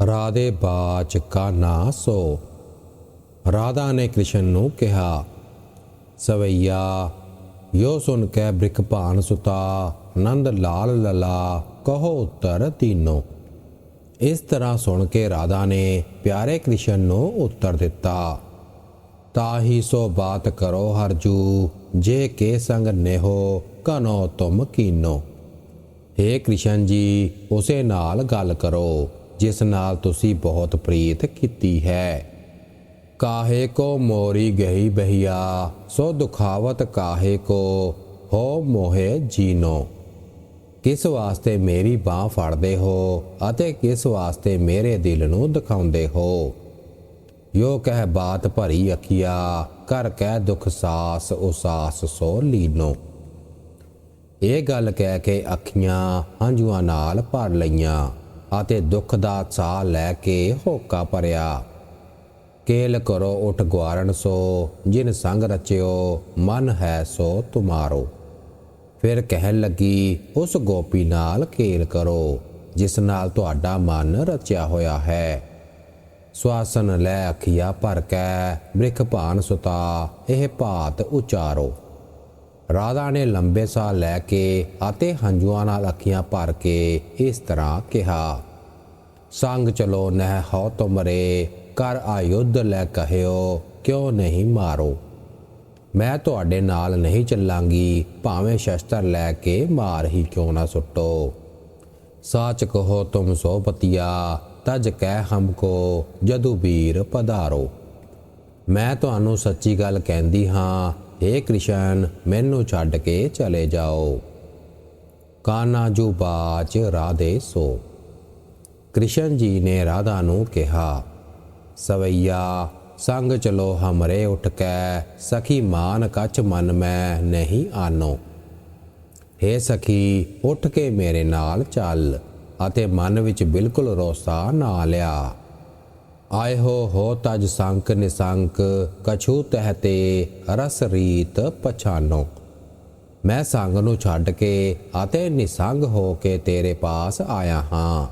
ਰਾਧੇ ਬਾਚ ਕਾ ਨਾ ਸੋ। ਰਾਧਾ ਨੇ ਕ੍ਰਿਸ਼ਨ ਨੂੰ ਕਿਹਾ, ਸਵਈਆ, ਯੋ ਸੁਨ ਕੇ ਬ੍ਰਿਖ ਭਾਨ ਸੁਤਾ, ਨੰਦ ਲਾਲ ਲਲਾ, ਕਹੋ ਉੱਤਰ ਤੀਨੋ। ਇਸ ਤਰ੍ਹਾਂ ਸੁਣ ਕੇ ਰਾਧਾ ਨੇ ਪਿਆਰੇ ਕ੍ਰਿਸ਼ਨ ਨੂੰ ਉੱਤਰ ਦਿੱਤਾ, ਤਾਹੀ ਸੋ ਬਾਤ ਕਰੋ ਹਰਜੂ, ਜੇ ਕੇ ਸੰਗ ਨੇਹੋ, ਕਨੋ ਤੁਮ ਕੀਨੋ। ਹੇ ਕ੍ਰਿਸ਼ਨ ਜੀ, ਉਸੇ ਨਾਲ ਗੱਲ ਕਰੋ। ਜਿਸ ਨਾਲ ਤੁਸੀਂ ਬਹੁਤ ਪ੍ਰੀਤ ਕੀਤੀ ਹੈ। ਕਾਹੇ ਕੋ ਮੋਰੀ ਗਈ ਬਹੀਆ, ਸੋ ਦੁਖਾਵਤ ਕਾਹੇ ਕੋ, ਹੋ ਮੋਹੇ ਜੀਨੋ। ਕਿਸ ਵਾਸਤੇ ਮੇਰੀ ਬਾਹ ਫੜਦੇ ਹੋ ਅਤੇ ਕਿਸ ਵਾਸਤੇ ਮੇਰੇ ਦਿਲ ਨੂੰ ਦਿਖਾਉਂਦੇ ਹੋ? ਯੋ ਕਹਿ ਬਾਤ ਭਰੀ ਅਖੀਆ ਕਰ ਕਹਿ ਦੁਖ ਸਾਸ, ਉਸਾਸ ਸੋ ਲੀਨੋ। ਇਹ ਗੱਲ ਕਹਿ ਕੇ ਅੱਖੀਆਂ ਹੰਝੂਆਂ ਨਾਲ ਭਰ ਲਈਆਂ। ਅਤੇ ਦੁੱਖ ਦਾ ਸਾਹ ਲੈ ਕੇ ਹੋਕਾ ਭਰਿਆ। ਕੇਲ ਕਰੋ, ਉਠ ਗਵਾਰਣ ਸੋ, ਜਿਨ ਸੰਗ ਰਚਿਓ, ਮਨ ਹੈ ਸੋ ਤੁਮਾਰੋ। ਫਿਰ ਕਹਿਣ ਲੱਗੀ, ਉਸ ਗੋਪੀ ਨਾਲ ਕੇਲ ਕਰੋ, ਜਿਸ ਨਾਲ ਤੁਹਾਡਾ ਮਨ ਰਚਿਆ ਹੋਇਆ ਹੈ। ਸਵਾਸਨ ਲੈ, ਅਖੀਆ ਭਰ ਕੈ, ਬ੍ਰਿਖ ਭਾਨ ਸੁਤਾ, ਇਹ ਭਾਤ ਉਚਾਰੋ। ਰਾਧਾ ਨੇ ਲੰਬੇ ਸਾਹ ਲੈ ਕੇ ਅਤੇ ਹੰਝੂਆਂ ਨਾਲ ਅੱਖੀਆਂ ਭਰ ਕੇ ਇਸ ਤਰ੍ਹਾਂ ਕਿਹਾ, ਸੰਗ ਚਲੋ ਨਹਿ ਹੋ ਤੁਮਰੇ ਕਰ ਆਯੁੱਧ ਲੈ ਕਹਿਓ, ਕਿਉਂ ਨਹੀਂ ਮਾਰੋ? ਮੈਂ ਤੁਹਾਡੇ ਨਾਲ ਨਹੀਂ ਚੱਲਾਂਗੀ, ਭਾਵੇਂ ਸ਼ਸਤਰ ਲੈ ਕੇ ਮਾਰ ਹੀ ਕਿਉਂ ਨਾ ਸੁੱਟੋ? ਸਾਚ ਕਹੋ ਤੁਮ ਸੋ ਪਤਿਆ, ਤਜ ਕਹਿ ਹਮਕੋ ਜਦੂ ਵੀਰ ਪਧਾਰੋ। ਮੈਂ ਤੁਹਾਨੂੰ ਸੱਚੀ ਗੱਲ ਕਹਿੰਦੀ ਹਾਂ हे ਕ੍ਰਿਸ਼ਨ, ਮੈਨੂੰ ਛੱਡ ਕੇ ਚਲੇ ਜਾਓ। ਕਾਨਾ ਜੂ ਬਾਚ ਰਾਧੇ ਸੋ। ਕ੍ਰਿਸ਼ਨ ਜੀ ਨੇ ਰਾਧਾ ਨੂੰ ਕਿਹਾ, ਸਵਈਆ, ਸੰਗ ਚਲੋ ਹਮਰੇ ਉਠ ਕੇ ਸਖੀ ਮਾਨ ਕਛ ਮਨ ਮੈਂ ਨਹੀਂ ਆਨੋ। हे ਸਖੀ, ਉੱਠ ਕੇ ਮੇਰੇ ਨਾਲ ਚੱਲ ਅਤੇ ਮਨ ਵਿੱਚ ਬਿਲਕੁਲ ਰੋਸਾ ਨਾ ਲਿਆ। ਆਏ ਹੋ ਹੋ ਤਜ ਸੰਕ ਨਿਸੰਕ ਕਛੂ ਤਹਤੇ ਰਸ ਰੀਤ ਪਛਾਨੋ। ਮੈਂ ਸੰਗ ਨੂੰ ਛੱਡ ਕੇ ਅਤੇ ਨਿਸੰਗ ਹੋ ਕੇ ਤੇਰੇ ਪਾਸ ਆਇਆ ਹਾਂ।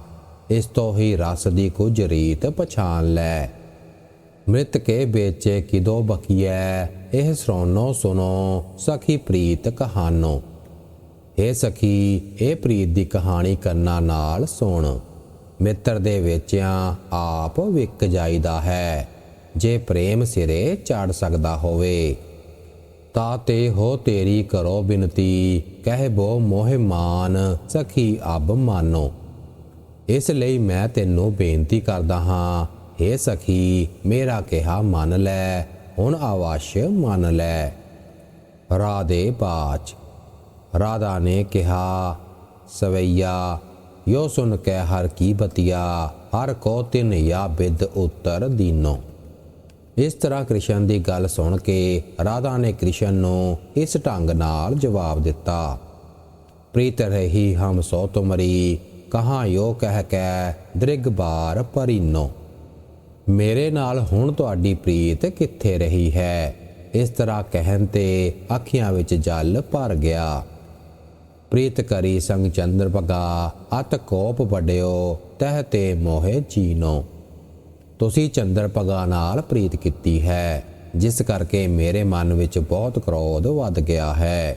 ਇਸ ਤੋਂ ਹੀ ਰਸ ਦੀ ਕੁਝ ਰੀਤ ਪਛਾਣ ਲੈ। ਮ੍ਰਿਤ ਕੇ ਵੇਚੇ ਕਿਦੋ ਬਕੀਐ ਇਹ ਸ੍ਰੋਨੋ ਸੁਨੋ ਸਖੀ ਪ੍ਰੀਤ ਕਹਾਨੋ। ਇਹ ਸਖੀ, ਇਹ ਪ੍ਰੀਤ ਦੀ ਕਹਾਣੀ ਕੰਨਾਂ ਨਾਲ ਸੁਣ। ਮਿੱਤਰ ਦੇ ਵੇਚਿਆਂ ਆਪ ਵਿਕ ਜਾਈਦਾ ਹੈ। ਜੇ ਪ੍ਰੇਮ ਸਿਰੇ ਚੜ ਸਕਦਾ ਹੋਵੇ, ਤਾ ਤੇ ਹੋ ਤੇਰੀ ਕਰੋ ਬਿਨਤੀ। ਕਹਿ ਬੋ ਮੋਹਿ ਮਾਨ, ਸਖੀ ਅਬ ਮਾਨੋ। ਇਸ ਲਈ ਮੈਂ ਤੈਨੂੰ ਬੇਨਤੀ ਕਰਦਾ ਹਾਂ हे ਸਖੀ, ਮੇਰਾ ਕਿਹਾ ਮੰਨ ਲੈ, ਹੁਣ ਆਵਾਸ਼ ਮੰਨ ਲੈ। ਰਾਦੇ ਬਾਚ ਰਾਧਾ ਨੇ ਕਿਹਾ, ਸਵਈਆ ਯੋ ਸੁਨ ਕੇ ਹਰ ਕੀ ਬਤਿਆ ਹਰ ਕੋ ਤਿਨ ਯਾ ਬਿਦ ਉਤਰ ਦੀਨੋ ਇਸ ਤਰ੍ਹਾਂ ਕ੍ਰਿਸ਼ਨ ਦੀ ਗੱਲ ਸੁਣ ਕੇ ਰਾਧਾ ਨੇ ਕ੍ਰਿਸ਼ਨ ਨੂੰ ਇਸ ਢੰਗ ਨਾਲ ਜਵਾਬ ਦਿੱਤਾ ਪ੍ਰੀਤ ਰਹੀ ਹਮ ਸੋ ਤੁਮਰੀ ਕਹਾਂ ਯੋ ਕਹਿ ਕੈ ਦ੍ਰਿਗ ਬਾਰ ਪਰੀਨੋ ਮੇਰੇ ਨਾਲ ਹੁਣ ਤੁਹਾਡੀ ਪ੍ਰੀਤ ਕਿੱਥੇ ਰਹੀ ਹੈ ਇਸ ਤਰ੍ਹਾਂ ਕਹਿਣ ਤੇ ਅੱਖੀਆਂ ਵਿੱਚ ਜਲ ਭਰ ਗਿਆ ਪ੍ਰੀਤ ਕਰੀ ਸੰਗ ਚੰਦਰ ਭਗਾ, ਅਤ ਕੋਪ ਵੱਡਿਓ, ਤਹ ਤੇ ਮੋਹਿ ਚੀਨੋ। ਤੁਸੀਂ ਚੰਦਰ ਭਗਾ ਨਾਲ ਪ੍ਰੀਤ ਕੀਤੀ ਹੈ, ਜਿਸ ਕਰਕੇ ਮੇਰੇ ਮਨ ਵਿੱਚ ਬਹੁਤ ਕ੍ਰੋਧ ਵੱਧ ਗਿਆ ਹੈ।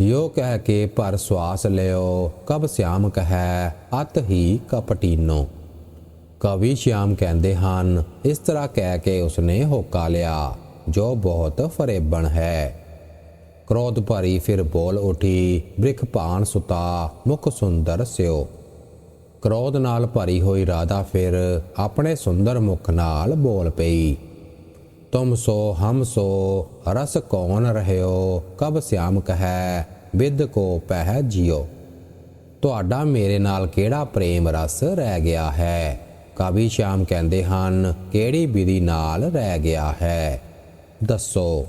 ਯੋ ਕਹਿ ਕੇ ਪਰ ਸਵਾਸ ਲਿਓ, ਕਬ ਸਿਆਮ ਕਹੈ, ਅਤ ਹੀ ਕਪਟੀਨੋ। ਕਵੀ ਸ਼ਿਆਮ ਕਹਿੰਦੇ ਹਨ, ਇਸ ਤਰ੍ਹਾਂ ਕਹਿ ਕੇ ਉਸਨੇ ਹੋਕਾ ਲਿਆ, ਜੋ ਬਹੁਤ ਫਰੇਬਣ ਹੈ। ਕ੍ਰੋਧ ਭਰੀ ਫਿਰ ਬੋਲ ਉਠੀ, ਬ੍ਰਿਖ ਭਾਨ ਸੁਤਾ, ਮੁਖ ਸੁੰਦਰ ਸਿਓ। ਕ੍ਰੋਧ ਨਾਲ ਭਰੀ ਹੋਈ ਰਾਧਾ ਫਿਰ ਆਪਣੇ ਸੁੰਦਰ ਮੁਖ ਨਾਲ ਬੋਲ ਪਈ, ਤੁਮ ਸੋ, ਹਮ ਸੋ, ਰਸ ਕੌਣ ਰਹਿਓ? ਕਬ ਸਿਆਮ ਕਹੈ ਵਿਦ ਕੋ ਪਹਿ ਜਿਓ। ਤੁਹਾਡਾ ਮੇਰੇ ਨਾਲ ਕਿਹੜਾ ਪ੍ਰੇਮ ਰਸ ਰਹਿ ਗਿਆ ਹੈ? ਕਵੀ ਸ਼ਾਮ ਕਹਿੰਦੇ ਹਨ, ਕਿਹੜੀ ਵਿਧੀ ਨਾਲ ਰਹਿ ਗਿਆ ਹੈ? ਦੱਸੋ।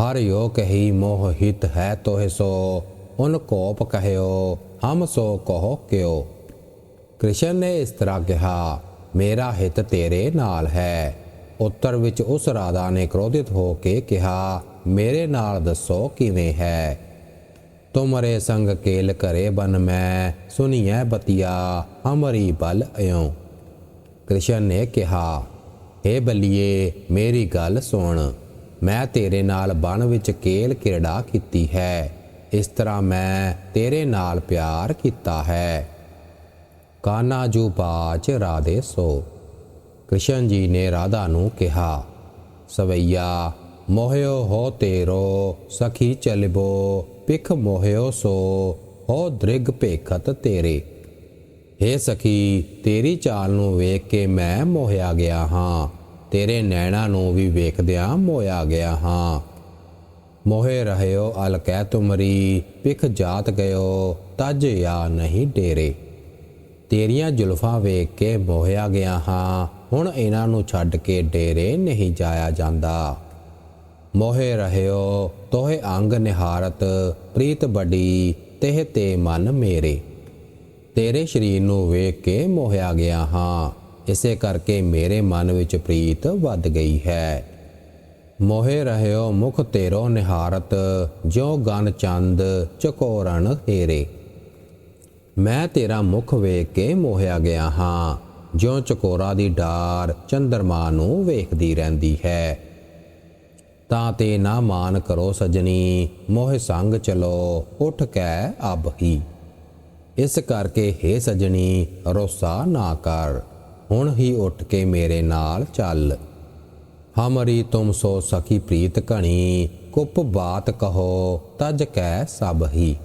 ਹਰ ਯੋ ਕਹੀ ਮੋਹ ਹਿਤ ਹੈ ਤੋਹਿ ਸੋ, ਉਨ ਕੋਪ ਕਹਿਓ, ਹਮ ਸੋ ਕਹੋ ਕਿਓ ਕ੍ਰਿਸ਼ਨ ਨੇ ਇਸ ਤਰ੍ਹਾਂ ਕਿਹਾ, ਮੇਰਾ ਹਿੱਤ ਤੇਰੇ ਨਾਲ ਹੈ। ਉੱਤਰ ਵਿੱਚ ਉਸ ਰਾਧਾ ਨੇ ਕ੍ਰੋਧਿਤ ਹੋ ਕੇ ਕਿਹਾ, ਮੇਰੇ ਨਾਲ ਦੱਸੋ ਕਿਵੇਂ ਹੈ? ਤੁਮਰੇ ਸੰਗ ਕੇਲ ਕਰੇ ਬਨ ਮੈਂ, ਸੁਨੀਐ ਬਤਿਆ, ਹਮਰੀ ਬਲ ਅਯੋ ਕ੍ਰਿਸ਼ਨ ਨੇ ਕਿਹਾ ਏ ਬੱਲੀਏ, ਮੇਰੀ ਗੱਲ ਸੁਣ। ਮੈਂ ਤੇਰੇ ਨਾਲ ਬਨ ਵਿੱਚ ਕੇਲ ਕਿਰੜਾ ਕੀਤੀ ਹੈ। ਇਸ ਤਰ੍ਹਾਂ ਮੈਂ ਤੇਰੇ ਨਾਲ ਪਿਆਰ ਕੀਤਾ ਹੈ। ਕਾਨਾ ਜੂ ਬਾਚ ਰਾਧੇ ਸੋ। ਕ੍ਰਿਸ਼ਨ ਜੀ ਨੇ ਰਾਧਾ ਨੂੰ ਕਿਹਾ, ਸਵਈਆ, ਮੋਹਿਓ ਹੋ ਤੇਰੋ, ਸਖੀ ਚਲਬੋ ਪਿਖ ਮੋਹਿਓ ਸੋ, ਹੋ ਦ੍ਰਿਗ ਭੇਖਤ ਤੇਰੇ। ਹੇ ਸਖੀ, ਤੇਰੀ ਚਾਲ ਨੂੰ ਵੇਖ ਕੇ ਮੈਂ ਮੋਹਿਆ ਗਿਆ ਹਾਂ। ਤੇਰੇ ਨੈਣਾ ਨੂੰ ਵੀ ਵੇਖਦਿਆਂ ਮੋਇਆ ਗਿਆ ਹਾਂ। ਮੋਹੇ ਰਹਿਓ, ਅਲ ਕਹਿ ਤੁਮਰੀ ਪਿਖ ਜਾਤ ਗਇਓ, ਤਜ ਯਾ ਨਹੀਂ ਡੇਰੇ। ਤੇਰੀਆਂ ਜ਼ੁਲਫਾਂ ਵੇਖ ਕੇ ਮੋਹਿਆ ਗਿਆ ਹਾਂ, ਹੁਣ ਇਹਨਾਂ ਨੂੰ ਛੱਡ ਕੇ ਡੇਰੇ ਨਹੀਂ ਜਾਇਆ ਜਾਂਦਾ। ਮੋਹੇ ਰਹਿਓ, ਤੋਹੇ ਅੰਗ ਨਿਹਾਰਤ, ਪ੍ਰੀਤ ਬੜੀ, ਤੇਹ ਤੇ ਮਨ ਮੇਰੇ। ਤੇਰੇ ਸ਼ਰੀਰ ਨੂੰ ਵੇਖ ਕੇ ਮੋਹਿਆ ਗਿਆ ਹਾਂ। ਇਸੇ ਕਰਕੇ ਮੇਰੇ ਮਨ ਵਿੱਚ ਪ੍ਰੀਤ ਵੱਧ ਗਈ ਹੈ। ਮੋਹੇ ਰਹਿਓ ਮੁਖ ਤੇਰੋ ਨਿਹਾਰਤ, ਜਿਉ ਗਨ ਚੰਦ ਚਕੋਰਨ ਹੀਰੇ। ਮੈਂ ਤੇਰਾ ਮੁਖ ਵੇਖ ਕੇ ਮੋਹਿਆ ਗਿਆ ਹਾਂ, ਜਿਉ ਚਕੋਰਾ ਦੀ ਡਾਰ ਚੰਦਰਮਾ ਨੂੰ ਵੇਖਦੀ ਰਹਿੰਦੀ ਹੈ। ਤਾਂ ਤੇ ਨਾ ਮਾਨ ਕਰੋ ਸਜਣੀ, ਮੋਹ ਸੰਗ ਚਲੋ, ਉਠ ਕੈ ਅਬ ਹੀ। ਇਸ ਕਰਕੇ ਹੇ ਸਜਣੀ, ਰੋਸਾ ਨਾ ਕਰ। ਹੁਣ ਹੀ ਉੱਠ ਕੇ ਮੇਰੇ ਨਾਲ ਚੱਲ। ਹਮਰੀ ਤੁਮ ਸੋ ਸਖੀ ਪ੍ਰੀਤ ਘਣੀ, ਕੁਪ ਬਾਤ ਕਹੋ ਤਜ ਕੈ ਸਭ ਹੀ।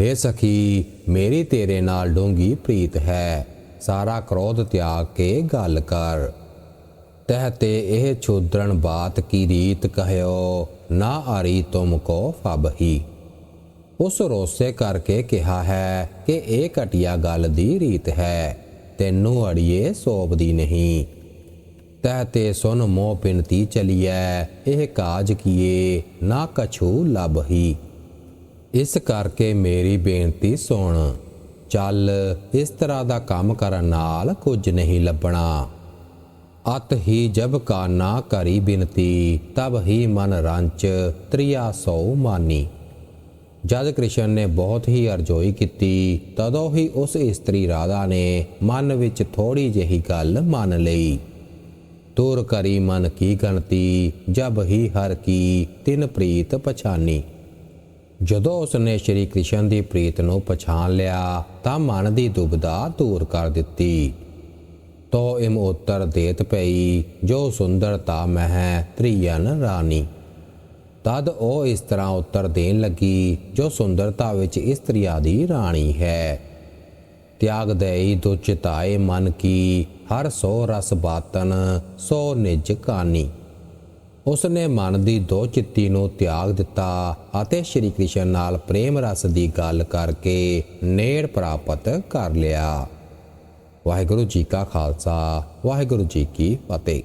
ਏ ਸਖੀ, ਮੇਰੀ ਤੇਰੇ ਨਾਲ ਡੂੰਗੀ ਪ੍ਰੀਤ ਹੈ, ਸਾਰਾ ਕ੍ਰੋਧ ਤਿਆਗ ਕੇ ਗੱਲ ਕਰ। ਤਹ ਤੇ ਇਹ ਛੋਦਰਨ ਬਾਤ ਕੀ ਰੀਤ ਕਹਿਓ, ਨਾ ਆਰੀ ਤੁਮ ਕੋ ਫਬ ਹੀ। ਉਸ ਰੋਸੇ ਕਰਕੇ ਕਿਹਾ ਹੈ ਕਿ ਇਹ ਘਟਿਆ ਗੱਲ ਦੀ ਰੀਤ ਹੈ। ਤੈਨੂੰ ਅੜੀਏ ਸੋਭਦੀ ਨਹੀਂ। ਤਹ ਤੇ ਸੁਨ ਮੋਹ ਪਿੰਤੀ ਚਲੀਐ, ਇਹ ਕਾਜ ਕੀਏ, ਨਾ ਕਛੂ ਲਬਹੀ ਇਸ ਕਰਕੇ ਮੇਰੀ ਬੇਨਤੀ ਸੁਣ, ਚੱਲ ਇਸ ਤਰ੍ਹਾਂ ਦਾ ਕੰਮ ਕਰਨ ਨਾਲ ਕੁਝ ਨਹੀਂ ਲੱਭਣਾ। ਅਤ ਹੀ ਜਬ ਕਾਨਾ ਕਰੀ ਬਿਨਤੀ, ਤਬ ਹੀ ਮਨ ਰੰਚ ਤ੍ਰਿਆ ਸੋ ਮਾਨੀ। ਜਦ ਕ੍ਰਿਸ਼ਨ ਨੇ ਬਹੁਤ ਹੀ ਅਰਜ਼ੋਈ ਕੀਤੀ, ਤਦੋਂ ਹੀ ਉਸ ਇਸਤਰੀ ਰਾਧਾ ਨੇ ਮਨ ਵਿੱਚ ਥੋੜੀ ਜਿਹੀ ਗੱਲ ਮੰਨ ਲਈ। ਤੁਰ ਕਰੀ ਮਨ ਕੀ ਗਣਤੀ, ਜਬ ਹੀ ਹਰ ਕੀ ਤਿਨ ਪ੍ਰੀਤ ਪਛਾਨੀ। ਜਦੋਂ ਉਸਨੇ ਸ਼੍ਰੀ ਕ੍ਰਿਸ਼ਨ ਦੀ ਪ੍ਰੀਤ ਨੂੰ ਪਛਾਣ ਲਿਆ, ਤਾਂ ਮਨ ਦੀ ਦੁਬਦਾ ਦੂਰ ਕਰ ਦਿੱਤੀ। ਤੋ ਇਮ ਉੱਤਰ ਦੇਤ ਪਈ, ਜੋ ਸੁੰਦਰਤਾ ਮਹਿ ਤ੍ਰਿਯਨ ਰਾਣੀ ਤਦ ਉਹ ਇਸ ਤਰ੍ਹਾਂ ਉੱਤਰ ਦੇਣ ਲੱਗੀ, ਜੋ ਸੁੰਦਰਤਾ ਵਿੱਚ ਇਸਤਰੀਆ ਦੀ ਰਾਣੀ ਹੈ। ਤਿਆਗ ਦੇਈ ਦੁਚਿਤਾਏ ਮਨ ਕੀ, ਹਰ ਸੋ ਰਸ ਬਾਤਨ, ਸੋ ਨਿਜ ਕਾਨੀ। ਉਸਨੇ ਮਨ ਦੀ ਦੋ ਚਿੱਤੀ ਨੂੰ ਤਿਆਗ ਦਿੱਤਾ ਅਤੇ ਸ਼੍ਰੀ ਕ੍ਰਿਸ਼ਨ ਨਾਲ ਪ੍ਰੇਮ ਰਸ ਦੀ ਗੱਲ ਕਰਕੇ ਨੇੜ ਪ੍ਰਾਪਤ ਕਰ ਲਿਆ। ਵਾਹਿਗੁਰੂ ਜੀ ਕਾ ਖਾਲਸਾ, ਵਾਹਿਗੁਰੂ ਜੀ ਕੀ ਫਤਿਹ।